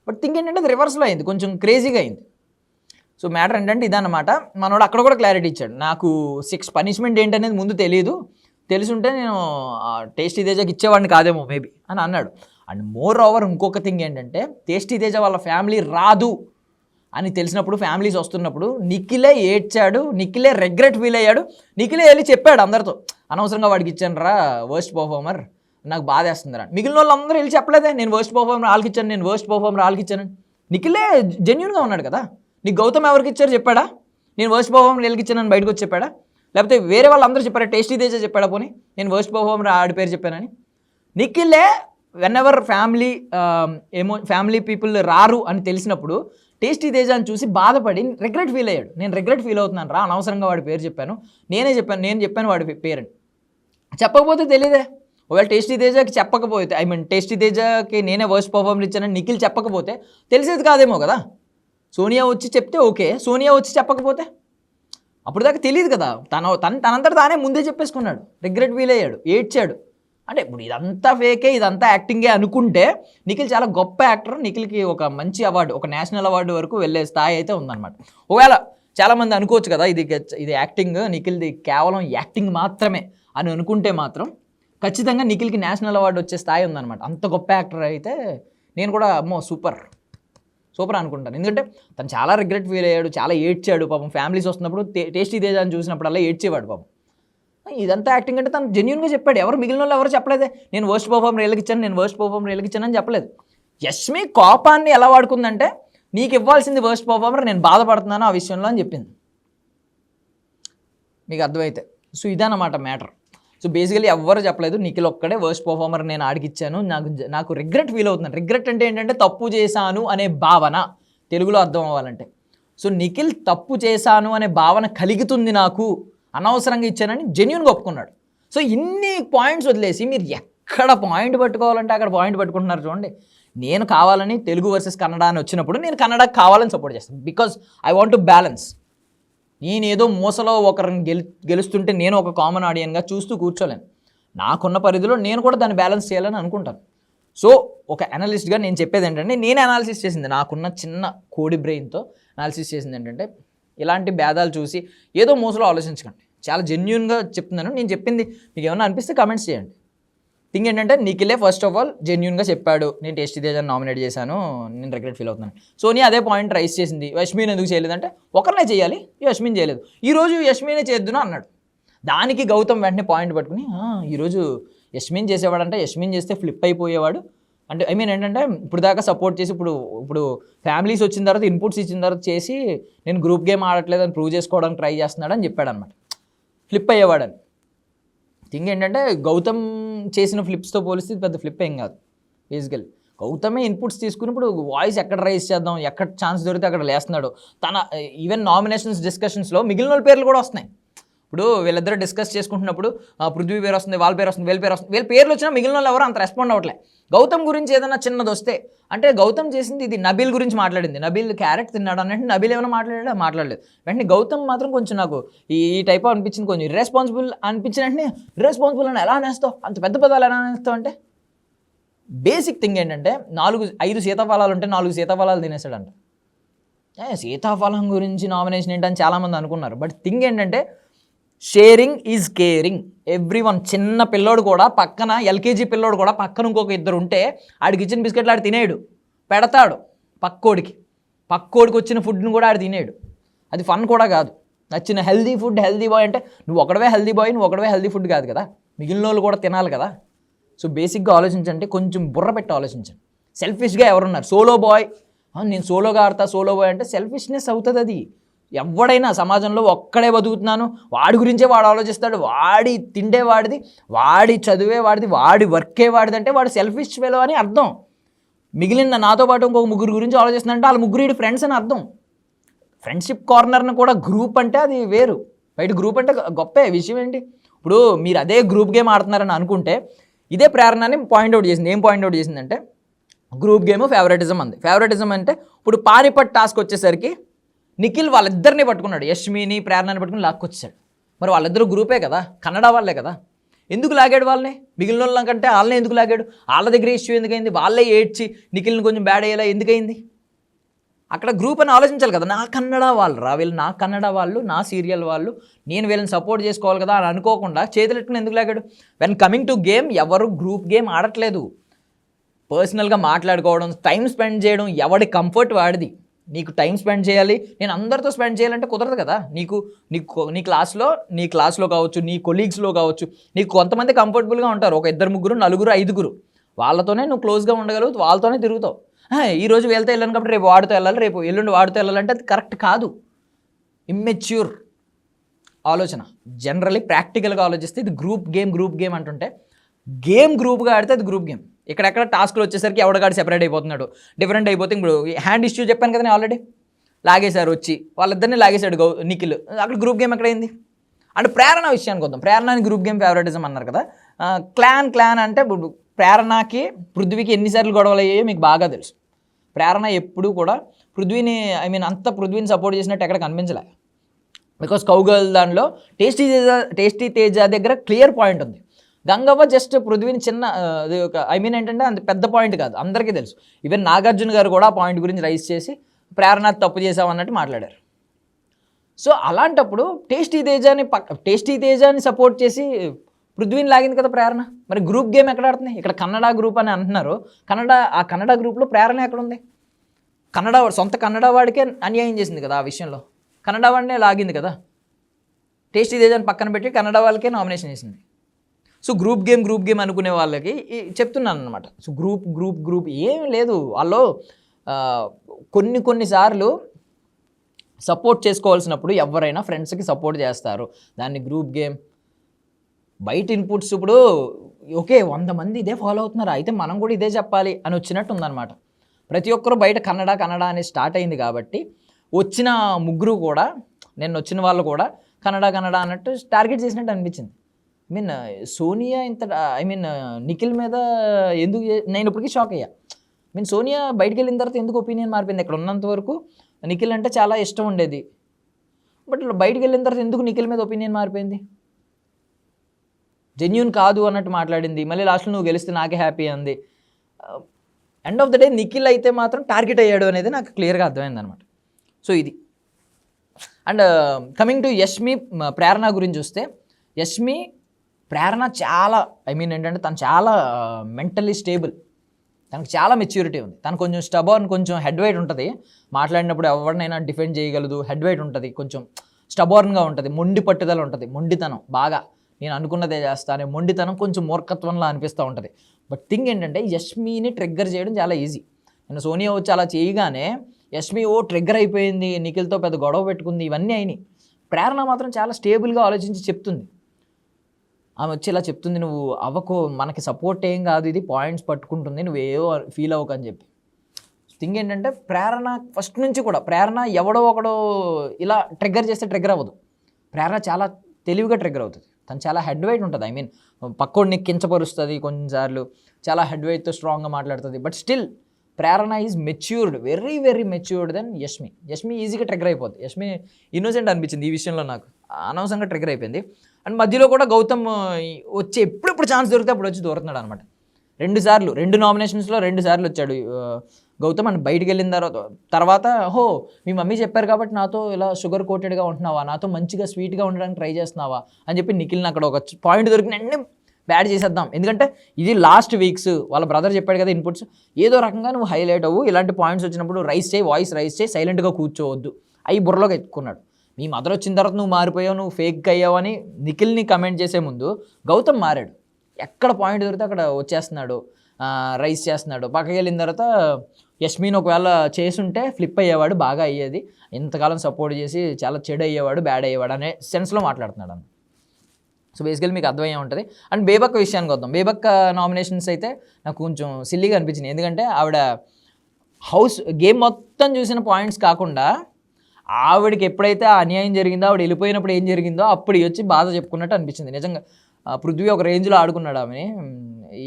బట్ థింగ్ ఏంటంటే అది రివర్స్లో అయింది కొంచెం క్రేజీగా అయింది. సో మ్యాటర్ ఏంటంటే ఇదన్నమాట. మనోడు అక్కడ కూడా క్లారిటీ ఇచ్చాడు. నాకు సిక్స్ పనిష్మెంట్ ఏంటనేది ముందు తెలియదు తెలుసుంటే నేను టేస్టీ తేజకి ఇచ్చేవాడిని కాదేమో మేబీ అని అన్నాడు. అండ్ మోర్ ఓవర్ ఇంకొక థింగ్ ఏంటంటే టేస్టీ తేజ వాళ్ళ ఫ్యామిలీ రాదు. అని తెలిసినప్పుడు ఫ్యామిలీస్ వస్తున్నప్పుడు నిఖిలే ఏడ్చాడు నిఖిలే రెగ్రెట్ ఫీల్ అయ్యాడు. నిఖిలే వెళ్ళి చెప్పాడు అందరితో అనవసరంగా వాడికి ఇచ్చాను రా వర్స్ట్ పర్ఫార్మర్ నాకు బాధ వేస్తుందిరా మిగిలిన వాళ్ళందరూ వెళ్ళి చెప్పలేదే నేను వర్స్ట్ పర్ఫార్మర్ వాళ్ళకి ఇచ్చాను నేను వర్స్ట్ పర్ఫార్మర్ వాళ్ళకి ఇచ్చాను. నిఖిలే జెన్యున్గా ఉన్నాడు కదా. నీకు గౌతమ్ ఎవరికి ఇచ్చారు చెప్పాడా? నేను వర్స్ట్ పర్ఫార్మర్ వీళ్ళకి ఇచ్చానని బయటకు వచ్చి చెప్పాడా? లేకపోతే వేరే వాళ్ళందరూ చెప్పారు? చెప్పారా టేస్టీ తేజ చెప్పాడా పోనీ? నేను వర్స్ట్ పర్ఫార్మర్ ఆడి పేరు చెప్పానని. నిఖిలే వెన్ ఎవర్ ఫ్యామిలీ ఏమో ఫ్యామిలీ పీపుల్ రారు అని తెలిసినప్పుడు టేస్టీ తేజా అని చూసి బాధపడి రిగ్రెట్ ఫీల్ అయ్యాడు. నేను రిగ్రెట్ ఫీల్ అవుతున్నాను రా అనవసరంగా వాడి పేరు చెప్పాను. నేనే చెప్పాను నేను చెప్పాను వాడి పేరెంట్ చెప్పకపోతే తెలియదే ఒకవేళ టేస్టీ తేజకి చెప్పకపోతే ఐ మీన్ టేస్టీ తేజకి నేనే వర్స్ట్ పర్ఫార్మెన్స్ ఇచ్చానని నిఖిల్ చెప్పకపోతే తెలిసేది కాదేమో కదా? సోనియా వచ్చి చెప్తే ఓకే సోనియా వచ్చి చెప్పకపోతే? అప్పుడు దాకా తెలియదు కదా. తన తన తనంతట తానే ముందే చెప్పేసుకున్నాడు. రిగ్రెట్ ఫీల్ అయ్యాడు ఏడ్చాడు. అంటే ఇప్పుడు ఇదంతా ఫేకే ఇదంతా యాక్టింగే అనుకుంటే నిఖిల్ చాలా గొప్ప యాక్టర్ నిఖిల్కి ఒక మంచి అవార్డు ఒక నేషనల్ అవార్డు వరకు వెళ్ళే స్థాయి అయితే ఉందన్నమాట. ఒకవేళ చాలామంది అనుకోవచ్చు కదా ఇది ఇది యాక్టింగ్ నిఖిల్ది కేవలం యాక్టింగ్ మాత్రమే అని అనుకుంటే మాత్రం ఖచ్చితంగా నిఖిల్కి నేషనల్ అవార్డు వచ్చే స్థాయి ఉందన్నమాట. అంత గొప్ప యాక్టర్ అయితే నేను కూడా అమ్మో సూపర్. సూపర్ అనుకుంటాను. ఎందుకంటే తను చాలా రిగ్రెట్ ఫీల్ అయ్యాడు చాలా ఏడ్చాడు పాపం. ఫ్యామిలీస్ వస్తున్నప్పుడు టేస్టీ తేజాన్ని చూసినప్పుడల్లా ఏడ్చేవాడు పాపం. ఇదంతా యాక్టింగ్ అంటే తను జెన్యున్గా చెప్పాడు. ఎవరు మిగిలిన వాళ్ళు ఎవరు చెప్పలేదే. నేను వర్స్ట్ పర్ఫార్మర్ ఇచ్చాను నేను వర్స్ట్ పర్ఫామ్ ఇచ్చాను అని చెప్పలేదు. యష్మి కోపాన్ని ఎలా వాడుకుందంటే నీకు ఇవ్వాల్సింది వర్స్ట్ పర్ఫార్మర్ నేను బాధపడుతున్నాను ఆ విషయంలో అని చెప్పింది. మీకు అర్థమైతే. సో ఇదన్నమాట మ్యాటర్ సో బేసికలీ ఎవ్వరు చెప్పలేదు. నిఖిల్ ఒక్కడే వర్స్ట్ పర్ఫార్మర్ నేను ఆడికిచ్చాను. నాకు నాకు రిగ్రెట్ ఫీల్ అవుతున్నాను రిగ్రెట్ అంటే ఏంటంటే తప్పు చేశాను అనే భావన. తెలుగులో అర్థం అవ్వాలంటే. సో నిఖిల్ తప్పు చేశాను అనే భావన కలుగుతుంది నాకు. అనవసరంగా ఇచ్చానని జెన్యున్గా ఒప్పుకున్నాడు. సో ఇన్ని పాయింట్స్ వదిలేసి మీరు ఎక్కడ పాయింట్ పట్టుకోవాలంటే అక్కడ పాయింట్ పట్టుకుంటున్నారు చూడండి. నేను కావాలని తెలుగు వర్సెస్ కన్నడ అని వచ్చినప్పుడు నేను కన్నడ కావాలని సపోర్ట్ చేస్తాను. Because I want to balance నేనేదో మూసలో ఒకరిని గెలు గెలుస్తుంటే నేను ఒక కామన్ ఆడియన్గా చూస్తూ కూర్చోలేను. నాకున్న పరిధిలో నేను కూడా దాన్ని బ్యాలెన్స్ చేయాలని అనుకుంటాను. సో ఒక అనలిస్ట్గా నేను చెప్పేది ఏంటంటే నేను అనాలిసిస్ చేసింది. నాకున్న చిన్న కోడి బ్రెయిన్తో అనాలిసిస్ చేసింది ఏంటంటే ఇలాంటి భేదాలు చూసి ఏదో మూసలో ఆలోచించకండి. చాలా జెన్యున్గా చెప్తున్నాను. నేను చెప్పింది మీకు ఏమైనా అనిపిస్తే కమెంట్స్ చేయండి. థింగ్ ఏంటంటే నిఖిలే ఫస్ట్ ఆఫ్ ఆల్ జెన్యున్గా చెప్పాడు. నేను టేస్టీ తేజాన్ని నామినేట్ చేశాను. నేను రిగ్రెట్ ఫీల్ అవుతున్నాను. సోనీ అదే పాయింట్ రైస్ చేసింది. యష్మిన్ ఎందుకు చేయలేదంటే ఒకరినే చేయాలి యష్మిన్ చేయలేదు. ఈరోజు యష్మినే చేద్దును అన్నాడు. దానికి గౌతమ్ వెంటనే పాయింట్ పట్టుకుని ఈరోజు యష్మిన్ చేసేవాడంటే యష్మిన్ చేస్తే ఫ్లిప్ అయిపోయేవాడు. అంటే ఐ మీన్ ఏంటంటే ఇప్పుడు దాకా సపోర్ట్ చేసి ఇప్పుడు ఇప్పుడు ఫ్యామిలీస్ వచ్చిన తర్వాత ఇన్పుట్స్ ఇచ్చిన తర్వాత చేసి నేను గ్రూప్ గేమ్ ఆడట్లేదు అని ప్రూవ్ చేసుకోవడానికి ట్రై చేస్తున్నాడు అని చెప్పాడు అనమాట ఫ్లిప్ అయ్యేవాడని. థింగ్ ఏంటంటే గౌతమ్ చేసిన ఫ్లిప్స్తో పోలిస్తే పెద్ద ఫ్లిప్ ఏం కాదు. బేసికలీ గౌతమే ఇన్పుట్స్ తీసుకున్నప్పుడు వాయిస్ ఎక్కడ రైజ్ చేద్దాం ఎక్కడ ఛాన్స్ దొరికితే అక్కడ లేస్తున్నాడు. తన ఈవెన్ నామినేషన్స్ డిస్కషన్స్లో మిగిలిన వాళ్ళ పేర్లు కూడా వస్తున్నాయి. ఇప్పుడు వీళ్ళిద్దరు డిస్కస్ చేసుకుంటున్నప్పుడు ఆ, పృథ్వీ పేరు వస్తుంది వాళ్ళ పేరు వస్తుంది వీళ్ళ పేరు వస్తుంది వీళ్ళ పేర్లు వచ్చినా మిగిలిన వాళ్ళు ఎవరు అంత రెస్పాండ్ అవ్వట్లే. గౌతమ్ గురించి ఏదైనా చిన్నది వస్తే అంటే గౌతమ్ చేసింది ఇది నబీల్ గురించి మాట్లాడింది. నబీల్ క్యారెట్ తిన్నాడు అన్నట్టు నబీల్ ఏమైనా మాట్లాడా మాట్లాడలేదు. వెంటనే గౌతమ్ మాత్రం కొంచెం నాకు ఈ టైప్ అనిపించింది కొంచెం ఇర్రెస్పాన్సిబుల్ అనిపించిన వెంటనే ఇర్రెస్పాన్సిబుల్ అని ఎలా అనేస్తావు? అంత పెద్ద పదాలు ఎలా అనేస్తావు అంటే? బేసిక్ థింగ్ ఏంటంటే నాలుగు ఐదు సీతాఫలాలు ఉంటే నాలుగు సీతాఫలాలు తినేసాడంట సీతాఫలం గురించి నామినేషన్ ఏంటని చాలామంది అనుకున్నారు. బట్ థింగ్ ఏంటంటే sharing is caring every one చిన్న పిల్లోడు కూడా పక్కన ఎల్కేజీ పిల్లోడు కూడా పక్కన ఇంకొక ఇద్దరు ఉంటే ఆడి కిచెన్ బిస్కెట్లు ఆడు తినేయడు. పెడతాడు పక్కోడికి. పక్కోడికి వచ్చిన ఫుడ్ని కూడా ఆడు తినేయడు. అది ఫన్ కూడా కాదు. నచ్చిన హెల్దీ ఫుడ్ హెల్దీ బాయ్ అంటే నువ్వు ఒకడవే హెల్దీ బాయ్ నువ్వు ఒకడవే హెల్దీ ఫుడ్ కాదు కదా. మిగిలిన వాళ్ళు కూడా తినాలి కదా. సో బేసిక్గా ఆలోచించండి కొంచెం బుర్ర పెట్టి ఆలోచించండి. సెల్ఫిష్గా ఎవరున్నారు? సోలో బాయ్ నేను సోలోగా ఆడతా సోలో బాయ్ అంటే సెల్ఫిష్నెస్ అవుతుంది అది. ఎవడైనా సమాజంలో ఒక్కడే బతుకుతున్నాను వాడి గురించే వాడు ఆలోచిస్తాడు వాడి తిండే వాడిది వాడి చదివే వాడిది వాడి వర్కే వాడిది అంటే వాడు సెల్ఫిష్ ఫెలో అని అర్థం. మిగిలిన నాతో పాటు ఇంకొక ముగ్గురు గురించి ఆలోచిస్తుందంటే వాళ్ళ ముగ్గురు ఫ్రెండ్స్ అని అర్థం. ఫ్రెండ్షిప్ కార్నర్ని కూడా గ్రూప్ అంటే అది వేరు. బయట గ్రూప్ అంటే గొప్పే విషయం ఏంటి? ఇప్పుడు మీరు అదే గ్రూప్ గేమ్ ఆడుతున్నారని అనుకుంటే ఇదే ప్రేరణని పాయింట్అవుట్ చేసింది. ఏం పాయింట్అవుట్ చేసిందంటే గ్రూప్ గేమ్ ఫేవరెటిజం అంది. ఫేవరెటిజం అంటే ఇప్పుడు పానిపట్ టాస్క్ వచ్చేసరికి నిఖిల్ వాళ్ళిద్దరిని పట్టుకున్నాడు. యష్మిని ప్రేరణని పట్టుకుని లాక్కొచ్చాడు. మరి వాళ్ళిద్దరు గ్రూపే కదా? కన్నడ వాళ్ళే కదా? ఎందుకు లాగాడు వాళ్ళని? మిగిలిన వాళ్ళకంటే వాళ్ళని ఎందుకు లాగాడు? వాళ్ళ దగ్గర ఇష్యూ ఎందుకైంది? వాళ్ళే ఏడ్చి నిఖిల్ని కొంచెం బ్యాడ్ అయ్యేలా ఎందుకైంది? అక్కడ గ్రూప్ అని ఆలోచించాలి కదా? నా కన్నడ వాళ్ళు రా వీళ్ళు నా కన్నడ వాళ్ళు నా సీరియల్ వాళ్ళు నేను వీళ్ళని సపోర్ట్ చేసుకోవాలి కదా అని అనుకోకుండా చేతులెట్టుకుని ఎందుకు లాగాడు? వెన్ కమింగ్ టు గేమ్ ఎవరు గ్రూప్ గేమ్ ఆడట్లేదు. పర్సనల్గా మాట్లాడుకోవడం టైం స్పెండ్ చేయడం ఎవడి కంఫర్ట్ వాడిది? నీకు టైం స్పెండ్ చేయాలి. నేను అందరితో స్పెండ్ చేయాలంటే కుదరదు కదా. నీకు నీకు నీ క్లాస్లో నీ క్లాస్లో కావచ్చు నీ కొలీగ్స్లో కావచ్చు నీకు కొంతమంది కంఫర్టబుల్గా ఉంటారు. ఒక ఇద్దరు ముగ్గురు నలుగురు ఐదుగురు. వాళ్ళతోనే నువ్వు క్లోజ్గా ఉండగలుగుతావు వాళ్ళతోనే తిరుగుతావు. ఈ రోజు వెళ్తే వెళ్ళాను కాబట్టి రేపు వాడితో వెళ్ళాలి రేపు ఎల్లుండి వాడితో వెళ్ళాలంటే అది కరెక్ట్ కాదు. ఇమ్మెచ్యూర్ ఆలోచన. జనరలీ ప్రాక్టికల్గా ఆలోచిస్తే ఇది గ్రూప్ గేమ్ గ్రూప్ గేమ్ అంటుంటే గేమ్ గ్రూప్గా ఆడితే అది గ్రూప్ గేమ్ ఇక్కడెక్కడ టాస్క్లు వచ్చేసరికి ఎవడగాడు సెపరేట్ అయిపోతున్నాడు. డిఫరెంట్ అయిపోతే ఇప్పుడు హ్యాండ్ ఇష్యూ చెప్పాను కదా నేను ఆల్రెడీ లాగేశారు వచ్చి. వాళ్ళిద్దరిని లాగేశాడు గౌ నిఖిల్. అక్కడ గ్రూప్ గేమ్ ఎక్కడైంది? అంటే ప్రేరణ విషయానికి వద్దాం. ప్రేరణ గ్రూప్ గేమ్ ఫేవరెటిజం అన్నారు కదా. క్లాన్ క్లాన్ అంటే ఇప్పుడు ప్రేరణకి పృథ్వీకి ఎన్నిసార్లు గొడవలు అయ్యాయో మీకు బాగా తెలుసు. ప్రేరణ ఎప్పుడూ కూడా పృథ్వీని ఐ మీన్ అంత పృథ్వీని సపోర్ట్ చేసినట్టు ఎక్కడ కనిపించలే. బికాస్ కౌగల్ దానిలో టేస్టీ తేజ టేస్టీ తేజ దగ్గర క్లియర్ పాయింట్ ఉంది. గంగవ్వ జస్ట్ పృథ్వీని చిన్న అది ఒక ఐ మీన్ ఏంటంటే అంత పెద్ద పాయింట్ కాదు అందరికీ తెలుసు. ఈవెన్ నాగార్జున గారు కూడా ఆ పాయింట్ గురించి రైస్ చేసి ప్రేరణ తప్పు చేసామన్నట్టు అన్నట్టు మాట్లాడారు. సో అలాంటప్పుడు టేస్టీ తేజాని పక్క టేస్టీ తేజాని సపోర్ట్ చేసి పృథ్వీని లాగింది కదా ప్రేరణ. మరి గ్రూప్ గేమ్ ఎక్కడ ఆడుతుంది ఇక్కడ కన్నడ గ్రూప్ అని అంటున్నారు. కన్నడ ఆ కన్నడ గ్రూప్లో ప్రేరణ ఎక్కడ ఉంది కన్నడ వాడు- సొంత కన్నడ వాడికే అన్యాయం చేసింది కదా ఆ విషయంలో. కన్నడ వాడినే లాగింది కదా. టేస్టీ తేజాని పక్కన పెట్టి కన్నడ వాళ్ళకే నామినేషన్ చేసింది. So group game group game అనుకునే వాళ్ళకి చెప్తున్నాను అనమాట సో గ్రూప్ గ్రూప్ గ్రూప్ ఏం లేదు. వాళ్ళు కొన్ని కొన్నిసార్లు సపోర్ట్ చేసుకోవాల్సినప్పుడు ఎవరైనా ఫ్రెండ్స్కి సపోర్ట్ చేస్తారు. దాన్ని గ్రూప్ గేమ్ బయట ఇన్పుట్స్ ఇప్పుడు ఓకే వంద మంది ఇదే ఫాలో అవుతున్నారు. అయితే మనం కూడా ఇదే చెప్పాలి అని వచ్చినట్టు ఉందన్నమాట. ప్రతి ఒక్కరు బయట కన్నడ కన్నడ అని స్టార్ట్ అయింది కాబట్టి వచ్చిన ముగ్గురు కూడా నేను వచ్చిన వాళ్ళు కూడా కన్నడ కన్నడ అన్నట్టు టార్గెట్ చేసినట్టు అనిపించింది. మీన్ సోనియా uh, ఇంత ఐ మీన్ నిఖిల్ మీద ఎందుకు నేను ఇప్పటికీ షాక్ అయ్యా. మీన్ సోనియా బయటికి వెళ్ళిన తర్వాత ఎందుకు ఒపీనియన్ మారిపోయింది? ఇక్కడ ఉన్నంత వరకు నిఖిల్ అంటే చాలా ఇష్టం ఉండేది. బట్ బయటికి వెళ్ళిన తర్వాత ఎందుకు నిఖిల్ మీద ఒపీనియన్ మారిపోయింది? జెన్యున్ కాదు అన్నట్టు మాట్లాడింది. మళ్ళీ లాస్ట్లో నువ్వు గెలిస్తే నాకే హ్యాపీ అంది. End of the day Nikhil అయితే మాత్రం టార్గెట్ అయ్యాడు అనేది నాకు క్లియర్గా అర్థమైంది అనమాట సో ఇది. And coming to Yashmi Prerana గురించి చూస్తే యష్మి ప్రేరణ చాలా ఐ మీన్ ఏంటంటే తను చాలా uh, మెంటల్లీ స్టేబుల్ తనకు చాలా మెచ్యూరిటీ ఉంది. తను కొంచెం స్టబర్న్ కొంచెం హెడ్ వెయిట్ ఉంటుంది. మాట్లాడినప్పుడు ఎవరినైనా డిఫెండ్ చేయగలదు. హెడ్ వెయిట్ ఉంటుంది. కొంచెం స్టబర్న్గా ఉంటుంది. మొండి పట్టుదల ఉంటుంది. మొండితనం బాగా. నేను అనుకున్నదే చేస్తానే మొండితనం కొంచెం మూర్ఖత్వంలా అనిపిస్తూ ఉంటుంది. బట్ థింగ్ ఏంటంటే యష్మిని ట్రిగ్గర్ చేయడం చాలా ఈజీ నేను సోనియా వచ్చి అలా చేయగానే యష్మి ఓ ట్రిగ్గర్ అయిపోయింది. నిఖిల్తో పెద్ద గొడవ పెట్టుకుంది. ఇవన్నీ అయినాయి. ప్రేరణ మాత్రం చాలా స్టేబుల్గా ఆలోచించి చెప్తుంది. ఆమె వచ్చి ఇలా చెప్తుంది నువ్వు అవ్వకు మనకి సపోర్ట్ ఏం కాదు ఇది పాయింట్స్ పట్టుకుంటుంది నువ్వు ఏవో ఫీల్ అవ్వకు అని చెప్పి. థింగ్ ఏంటంటే ప్రేరణ ఫస్ట్ నుంచి కూడా ప్రేరణ ఎవడో ఒకడో ఇలా ట్రిగ్గర్ చేస్తే ట్రిగ్గర్ అవ్వదు. ప్రేరణ చాలా తెలివిగా ట్రిగ్గర్ అవుతుంది. తను చాలా హెడ్ వెయిట్ ఉంటుంది. ఐ మీన్ పక్కోడిని కించపరుస్తుంది కొన్నిసార్లు చాలా హెడ్ వెయిట్తో స్ట్రాంగ్గా మాట్లాడుతుంది. But still Prerana is matured very very matured then Yashmi Yashmi ఈజీగా ట్రిగ్గర్ అయిపోద్ది. యష్మి ఇన్నోసెంట్ అనిపించింది ఈ విషయంలో నాకు. అనవసరంగా ట్రిగ్గర్ అయిపోయింది. అండ్ మధ్యలో కూడా గౌతమ్ వచ్చి ఎప్పుడెప్పుడు ఛాన్స్ దొరికితే అప్పుడు వచ్చి దూరుతున్నాడు అనమాట రెండు సార్లు రెండు నామినేషన్స్లో రెండు సార్లు వచ్చాడు గౌతమ్. అని బయటికి వెళ్ళిన తర్వాత తర్వాత హో మీ మమ్మీ చెప్పారు కాబట్టి నాతో ఇలా షుగర్ కోటెడ్గా ఉంటున్నావా నాతో మంచిగా స్వీట్గా ఉండడానికి ట్రై చేస్తున్నావా అని చెప్పి నిఖిల్ని అక్కడ ఒక పాయింట్ దొరికిన బ్యాడ్ చేసేద్దాం. ఎందుకంటే ఇది లాస్ట్ వీక్స్ వాళ్ళ బ్రదర్ చెప్పాడు కదా ఇన్పుట్స్ ఏదో రకంగా నువ్వు హైలైట్ అవ్వు ఇలాంటి పాయింట్స్ వచ్చినప్పుడు రైస్ చేయి వాయిస్ రైస్ చేయి సైలెంట్గా కూర్చోవద్దు. అవి బుర్రలోకి ఎత్తుకున్నాడు. మీ మదర్ వచ్చిన తర్వాత నువ్వు మారిపోయావు నువ్వు ఫేక్ అయ్యావు అని నిఖిల్ని కమెంట్ చేసే ముందు గౌతమ్ మారాడు. ఎక్కడ పాయింట్ దొరికితే అక్కడ వచ్చేస్తున్నాడు రైస్ చేస్తున్నాడు. పక్కకి వెళ్ళిన తర్వాత యస్మిన్ ఒకవేళ చేసుంటే ఫ్లిప్ అయ్యేవాడు బాగా అయ్యేది. ఇంతకాలం సపోర్ట్ చేసి చాలా చెడు అయ్యేవాడు బ్యాడ్ అయ్యేవాడు అనే సెన్స్లో మాట్లాడుతున్నాడు అని సో బేసికల్ మీకు అర్థమయ్యే ఉంటుంది. అండ్ బేబక్క విషయానికి వద్దాం. బేబక్క నామినేషన్స్ అయితే నాకు కొంచెం సిల్లీగా అనిపించింది ఎందుకంటే ఆవిడ హౌస్ గేమ్ మొత్తం చూసిన పాయింట్స్ కాకుండా ఆవిడకి ఎప్పుడైతే ఆ అన్యాయం జరిగిందో ఆవిడ వెళ్ళిపోయినప్పుడు ఏం జరిగిందో అప్పుడు వచ్చి బాధ చెప్పుకున్నట్టు అనిపించింది. నిజంగా పృథ్వీ ఒక రేంజ్లో ఆడుకున్నాడు ఆమెని.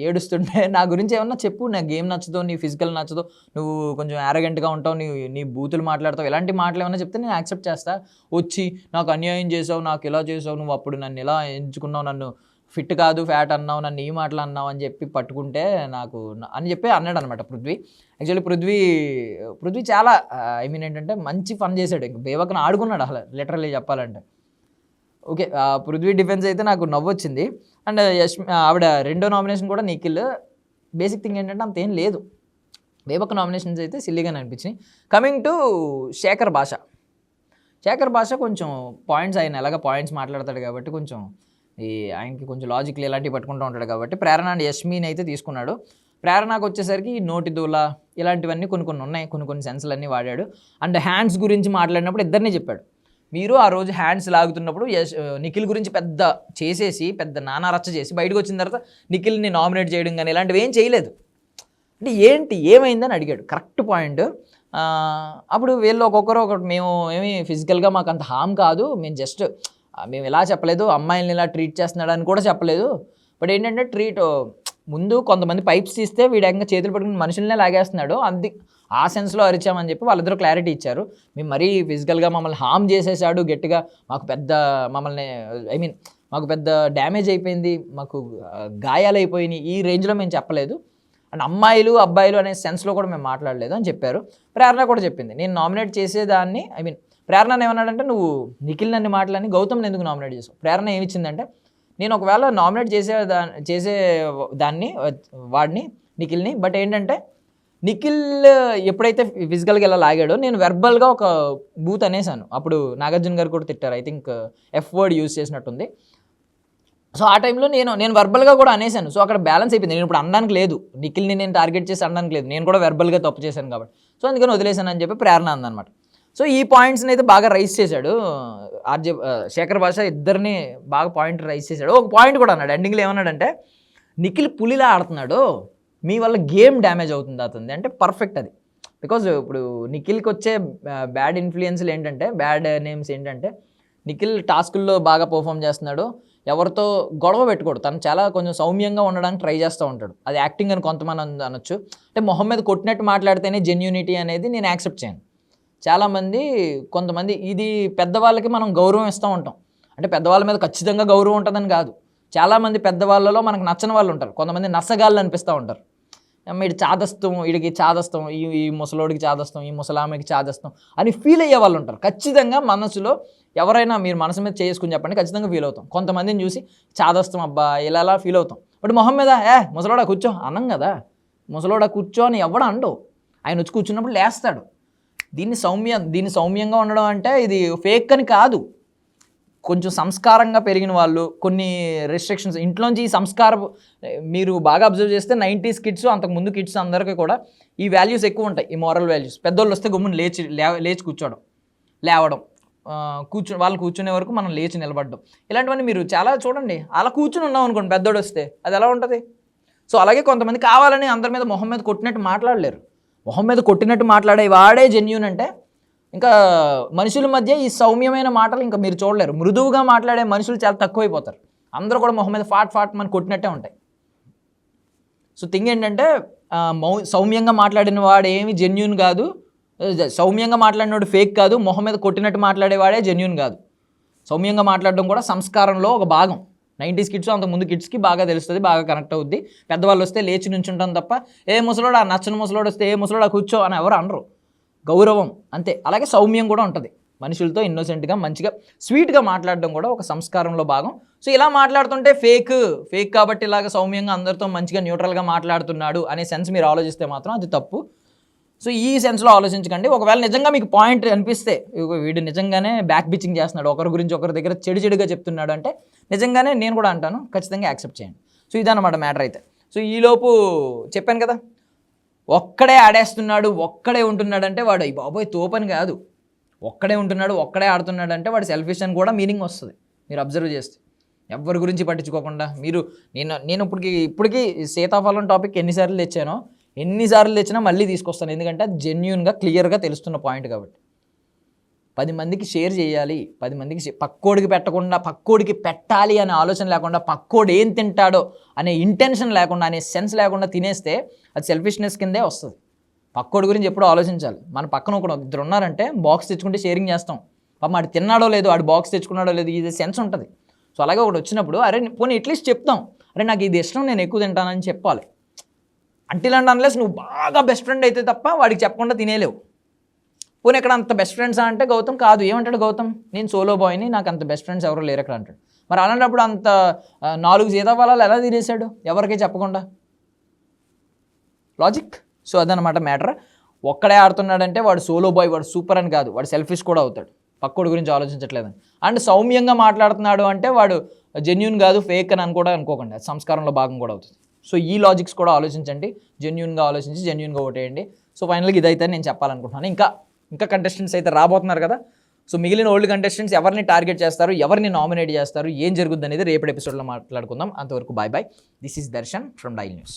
ఏడుస్తుంటే నా గురించి ఏమన్నా చెప్పు నా గేమ్ నచ్చదో నీ ఫిజికల్ నచ్చదో నువ్వు కొంచెం యారగెంట్గా ఉంటావు నీ నీ బూతులు మాట్లాడతావు ఎలాంటి మాటలు ఏమైనా చెప్తే నేను యాక్సెప్ట్ చేస్తా. వచ్చి నాకు అన్యాయం చేసావు నాకు ఇలా చేసావు నువ్వు అప్పుడు నన్ను ఎలా ఎంచుకున్నావు నన్ను ఫిట్ కాదు ఫ్యాట్ అన్నావు నన్ను ఈ మాటలు అన్నావు అని చెప్పి పట్టుకుంటే నాకు అని చెప్పి అన్నాడు అనమాట పృథ్వీ. యాక్చువల్లీ పృథ్వీ పృథ్వీ చాలా ఐ మీన్ ఏంటంటే మంచి ఫన్ చేశాడు. ఇంక బేవకన ఆడుకున్నాడు అసలు లిటరలీ చెప్పాలంటే. ఓకే పృథ్వీ డిఫెన్స్ అయితే నాకు నవ్వొచ్చింది. అండ్ యశ్ ఆవిడ రెండో నామినేషన్ కూడా నిఖిల్ బేసిక్ థింగ్ ఏంటంటే అంత ఏం లేదు. వేవక నామినేషన్స్ అయితే సిల్లీగానే అనిపించినాయి. Coming to Shekhar Basha. Shekhar భాష కొంచెం పాయింట్స్ ఆయన ఎలాగ పాయింట్స్ మాట్లాడతాడు కాబట్టి కొంచెం ఈ ఆయనకి కొంచెం లాజిక్లు ఇలాంటివి పట్టుకుంటూ ఉంటాడు కాబట్టి ప్రేరణ అండ్ యష్మిని అయితే తీసుకున్నాడు. ప్రేరణకు వచ్చేసరికి నోటి దూల ఇలాంటివన్నీ కొన్ని కొన్ని ఉన్నాయి కొన్ని కొన్ని సెన్సులు అన్నీ వాడాడు. అండ్ హ్యాండ్స్ గురించి మాట్లాడినప్పుడు ఇద్దరిని చెప్పాడు. మీరు ఆ రోజు హ్యాండ్స్ లాగుతున్నప్పుడు యశ్ నిఖిల్ గురించి పెద్ద చేసేసి పెద్ద నానా రచ్చ చేసి బయటకు వచ్చిన తర్వాత నిఖిల్ని నామినేట్ చేయడం కానీ ఇలాంటివి ఏం చేయలేదు. అంటే ఏంటి ఏమైందని అడిగాడు. కరెక్ట్ పాయింట్ అప్పుడు వీళ్ళు ఒక్కొక్కరు ఒకటి మేము ఏమి ఫిజికల్గా మాకు అంత హామ్ కాదు. మేము జస్ట్ మేము ఇలా చెప్పలేదు అమ్మాయిల్ని ఇలా ట్రీట్ చేస్తున్నాడు అని కూడా చెప్పలేదు. బట్ ఏంటంటే ట్రీట్ ముందు కొంతమంది పైప్స్ తీస్తే వీడు చేతులు పట్టుకుని మనుషులనే లాగేస్తున్నాడు. అంది ఆ సెన్స్లో అరిచామని చెప్పి వాళ్ళిద్దరూ క్లారిటీ ఇచ్చారు. మేము మరీ ఫిజికల్గా మమ్మల్ని హామ్ చేసేసాడు గట్టిగా మాకు పెద్ద మమ్మల్ని ఐ మీన్ మాకు పెద్ద డ్యామేజ్ అయిపోయింది మాకు గాయాలు అయిపోయినాయి. ఈ రేంజ్లో మేము చెప్పలేదు. అండ్ అమ్మాయిలు అబ్బాయిలు అనే సెన్స్లో కూడా మేము మాట్లాడలేదు అని చెప్పారు. ప్రేరణ కూడా చెప్పింది. నేను నామినేట్ చేసేదాన్ని ఐ మీన్ ప్రేరణ ఏమన్నాడంటే నువ్వు నిఖిల్ నన్ను మాటలని గౌతమ్ ఎందుకు నామినేట్ చేసావు? ప్రేరణ ఏమిచ్చిందంటే నేను ఒకవేళ నామినేట్ చేసే దా చేసే దాన్ని వాడిని నిఖిల్ని బట్ ఏంటంటే నిఖిల్ ఎప్పుడైతే ఫిజికల్గా ఇలా లాగాడో నేను వెర్బల్గా ఒక బూత్ అనేసాను. అప్పుడు నాగార్జున గారు కూడా తిట్టారు. I think F word use చేసినట్టుంది. So ఆ టైంలో నేను నేను వెర్బల్గా కూడా అనేసాను. సో అక్కడ బ్యాలెన్స్ అయిపోయింది. నేను ఇప్పుడు అనడానికి లేదు. నిఖిల్ని నేను టార్గెట్ చేసి అనడానికి లేదు. నేను కూడా వెర్బల్గా తప్పు చేశాను కాబట్టి. సో అందుకని వదిలేశాను అని చెప్పి ప్రేరణ అందనమాట. సో ఈ పాయింట్స్ని అయితే బాగా రైస్ చేశాడు. ఆర్జే శేఖర్ భాష ఇద్దరిని బాగా పాయింట్ రైస్ చేశాడు. ఒక పాయింట్ కూడా అన్నాడు. ఎండింగ్లో ఏమన్నాడంటే నిఖిల్ పులిలా ఆడుతున్నాడు మీ వల్ల గేమ్ డ్యామేజ్ అవుతుంది అతని అంటే పర్ఫెక్ట్ అది. బికాజ్ ఇప్పుడు నిఖిల్కి వచ్చే బ్యాడ్ ఇన్ఫ్లుయెన్స్లు ఏంటంటే బ్యాడ్ నేమ్స్ ఏంటంటే నిఖిల్ టాస్కుల్లో బాగా పర్ఫామ్ చేస్తున్నాడు. ఎవరితో గొడవ పెట్టుకోడు. తను చాలా కొంచెం సౌమ్యంగా ఉండడానికి ట్రై చేస్తూ ఉంటాడు. అది యాక్టింగ్ అని కొంతమంది అనొచ్చు. అంటే మొహం మీద కొట్టినట్టు మాట్లాడితేనే జెన్యూనిటీ అనేది నేను యాక్సెప్ట్ చేయను. చాలామంది కొంతమంది ఇది పెద్దవాళ్ళకి మనం గౌరవం ఇస్తూ ఉంటాం. అంటే పెద్దవాళ్ళ మీద ఖచ్చితంగా గౌరవం ఉంటుందని కాదు. చాలామంది పెద్దవాళ్ళలో మనకు నచ్చని వాళ్ళు ఉంటారు. కొంతమంది నచ్చగాళ్ళు అనిపిస్తూ ఉంటారు. వీడి చాదస్తం వీడికి చాదస్తం ఈ ఈ ముసలోడికి చాదస్తం ఈ ముసలామెకి చాదస్తం అని ఫీల్ అయ్యే వాళ్ళు ఉంటారు. ఖచ్చితంగా మనసులో ఎవరైనా మీరు మనసు మీద చేసుకుని చెప్పండి ఖచ్చితంగా ఫీల్ అవుతాం. కొంతమందిని చూసి చాదస్తం అబ్బా ఇలా అలా ఫీల్ అవుతాం. బట్ మొహం మీద ఏ ముసలోడా కూర్చో అనం కదా. ముసలోడా కూర్చో అని ఎవడ అండవు ఆయన వచ్చి కూర్చున్నప్పుడు లేస్తాడు. దీన్ని సౌమ్యం దీన్ని సౌమ్యంగా ఉండడం అంటే ఇది ఫేక్ అని కాదు. కొంచెం సంస్కారంగా పెరిగిన వాళ్ళు కొన్ని రెస్ట్రిక్షన్స్ ఇంట్లోంచి ఈ సంస్కారం మీరు బాగా అబ్జర్వ్ చేస్తే నైంటీస్ కిడ్స్ అంతకు ముందు కిడ్స్ అందరికీ కూడా ఈ వాల్యూస్ ఎక్కువ ఉంటాయి ఈ మోరల్ వాల్యూస్ పెద్దోళ్ళు వస్తే గమ్మున లేచి లేచి కూర్చోవడం లేవడం. కూర్చు వాళ్ళు కూర్చునే వరకు మనం లేచి నిలబడడం. ఇలాంటివన్నీ మీరు చాలా చూడండి. అలా కూర్చుని ఉన్నాం అనుకోండి పెద్దోడు వస్తే అది ఎలా ఉంటుంది? సో అలాగే కొంతమంది కావాలని అందరి మీద మొహం మీద కొట్టినట్టు మాట్లాడలేరు. మొహం మీద కొట్టినట్టు మాట్లాడే వాడే జెన్యున్ అంటే ఇంకా మనుషుల మధ్య ఈ సౌమ్యమైన మాటలు ఇంకా మీరు చూడలేరు. మృదువుగా మాట్లాడే మనుషులు చాలా తక్కువైపోతారు. అందరూ కూడా మొహం మీద ఫాట్ ఫాట్ మన కొట్టినట్టే ఉంటాయి. సో థింగ్ ఏంటంటే మౌ సౌమ్యంగా మాట్లాడిన వాడు ఏమి జెన్యున్ కాదు. సౌమ్యంగా మాట్లాడినోడు ఫేక్ కాదు. మొహం మీద కొట్టినట్టు మాట్లాడేవాడే జెన్యున్ కాదు. సౌమ్యంగా మాట్లాడడం కూడా సంస్కారంలో ఒక భాగం. నైంటీస్ కిడ్స్ అంత ముందు కిడ్స్కి బాగా తెలుస్తుంది బాగా కనెక్ట్ అవుద్ది. పెద్దవాళ్ళు వస్తే లేచి నుంచుంటాం తప్ప ఏ ముసలోడు ఆ నచ్చని ముసలోడు వస్తే ఏ ముసలోడా కూర్చో అని ఎవరు అనరు. గౌరవం అంతే. అలాగే సౌమ్యం కూడా ఉంటుంది. మనుషులతో ఇన్నోసెంట్గా మంచిగా స్వీట్గా మాట్లాడడం కూడా ఒక సంస్కారంలో భాగం. సో ఇలా మాట్లాడుతుంటే ఫేక్ ఫేక్ కాబట్టి ఇలాగ సౌమ్యంగా అందరితో మంచిగా న్యూట్రల్గా మాట్లాడుతున్నాడు అనే సెన్స్ మీరు ఆలోచిస్తే మాత్రం అది తప్పు. సో ఈ సెన్స్లో ఆలోచించకండి. ఒకవేళ నిజంగా మీకు పాయింట్ అనిపిస్తే వీడు నిజంగానే బ్యాక్ బిచ్చింగ్ చేస్తున్నాడు. ఒకరి గురించి ఒకరి దగ్గర చెడు చెడుగా చెప్తున్నాడు అంటే నిజంగానే నేను కూడా అంటాను ఖచ్చితంగా యాక్సెప్ట్ చేయండి. సో ఇదన్నమాట మ్యాటర్ అయితే. సో ఈలోపు చెప్పాను కదా ఒక్కడే ఆడేస్తున్నాడు ఒక్కడే ఉంటున్నాడు అంటే వాడు "అయ్ బాబోయ్ తోపని కాదు. ఒక్కడే ఉంటున్నాడు ఒక్కడే ఆడుతున్నాడు అంటే వాడు సెల్ఫిష్ అని కూడా మీనింగ్ వస్తుంది. మీరు అబ్జర్వ్ చేస్తే. ఎవరి గురించి పట్టించుకోకుండా. మీరు నేను నేను ఇప్పటికి ఇప్పటికీ సీతాఫలం టాపిక్ ఎన్నిసార్లు తెచ్చానో ఎన్నిసార్లు తెచ్చినా మళ్ళీ తీసుకొస్తాను. ఎందుకంటే అది జెన్యున్గా క్లియర్గా తెలుస్తున్న పాయింట్ కాబట్టి. పది మందికి షేర్ చేయాలి. పది మందికి పక్కోడికి పెట్టకుండా పక్కోడికి పెట్టాలి అనే ఆలోచన లేకుండా పక్కోడు ఏం తింటాడో అనే ఇంటెన్షన్ లేకుండా అనే సెన్స్ లేకుండా తినేస్తే అది సెల్ఫిష్నెస్ కిందే వస్తుంది. పక్కోడి గురించి ఎప్పుడూ ఆలోచించాలి. మన పక్కన ఒక ఇద్దరు ఉన్నారంటే బాక్స్ తెచ్చుకుంటే షేరింగ్ చేస్తాం. పాపం ఆడు తిన్నాడో లేదో ఆడు బాక్స్ తెచ్చుకున్నాడో లేదో ఇది సెన్స్ ఉంటుంది. సో అలాగే ఒకటి వచ్చినప్పుడు అరే పోనీ ఎట్లీస్ట్ చెప్తాం. అరే నాకు ఇది ఇష్టం నేను ఎక్కువ తింటానని చెప్పాలి. అంటిల్ అండ్ అన్లెస్ నువ్వు బాగా బెస్ట్ ఫ్రెండ్ అయితే తప్ప వాడికి చెప్పకుండా తినేలేవు. పోనీ ఇక్కడ అంత బెస్ట్ ఫ్రెండ్స్ అంటే గౌతమ్? కాదు. ఏమంటాడు గౌతమ్? నేను సోలో బాయ్ని నాకు అంత బెస్ట్ ఫ్రెండ్స్ ఎవరు లేరు అక్కడ అంటాడు. మరి అలాంటప్పుడు అంత నాలుగు సీతాఫలాలు ఎలా తినేసాడు ఎవరికీ చెప్పకుండా? లాజిక్ సో అదనమాట మ్యాటర్ ఒక్కడే ఆడుతున్నాడంటే వాడు సోలో బాయ్ వాడు సూపర్ అని కాదు. వాడు సెల్ఫిష్ కూడా అవుతాడు. పక్కోడి గురించి ఆలోచించట్లేదని. అండ్ సౌమ్యంగా మాట్లాడుతున్నాడు అంటే వాడు జెన్యున్ కాదు ఫేక్ అని అని కూడా అనుకోకండి. అది సంస్కారంలో భాగం కూడా అవుతుంది. సో ఈ లాజిక్స్ కూడా ఆలోచించండి. జెన్యున్గా ఆలోచించి జెన్యున్గా ఓటేయండి. సో ఫైనల్గా ఇదైతే నేను చెప్పాలనుకుంటున్నాను. ఇంకా ఇంకా కంటెస్టెంట్స్ అయితే రాబోతున్నారు కదా. సో మిగిలిన ఓల్డ్ కంటెస్టెంట్స్ ఎవరిని టార్గెట్ చేస్తారు? ఎవరిని నామినేట్ చేస్తారు? ఏం జరుగుద్ది అనేది రేపటి ఎపిసోడ్లో మాట్లాడుకుందాం. అంతవరకు bye bye this is Darshan from dial news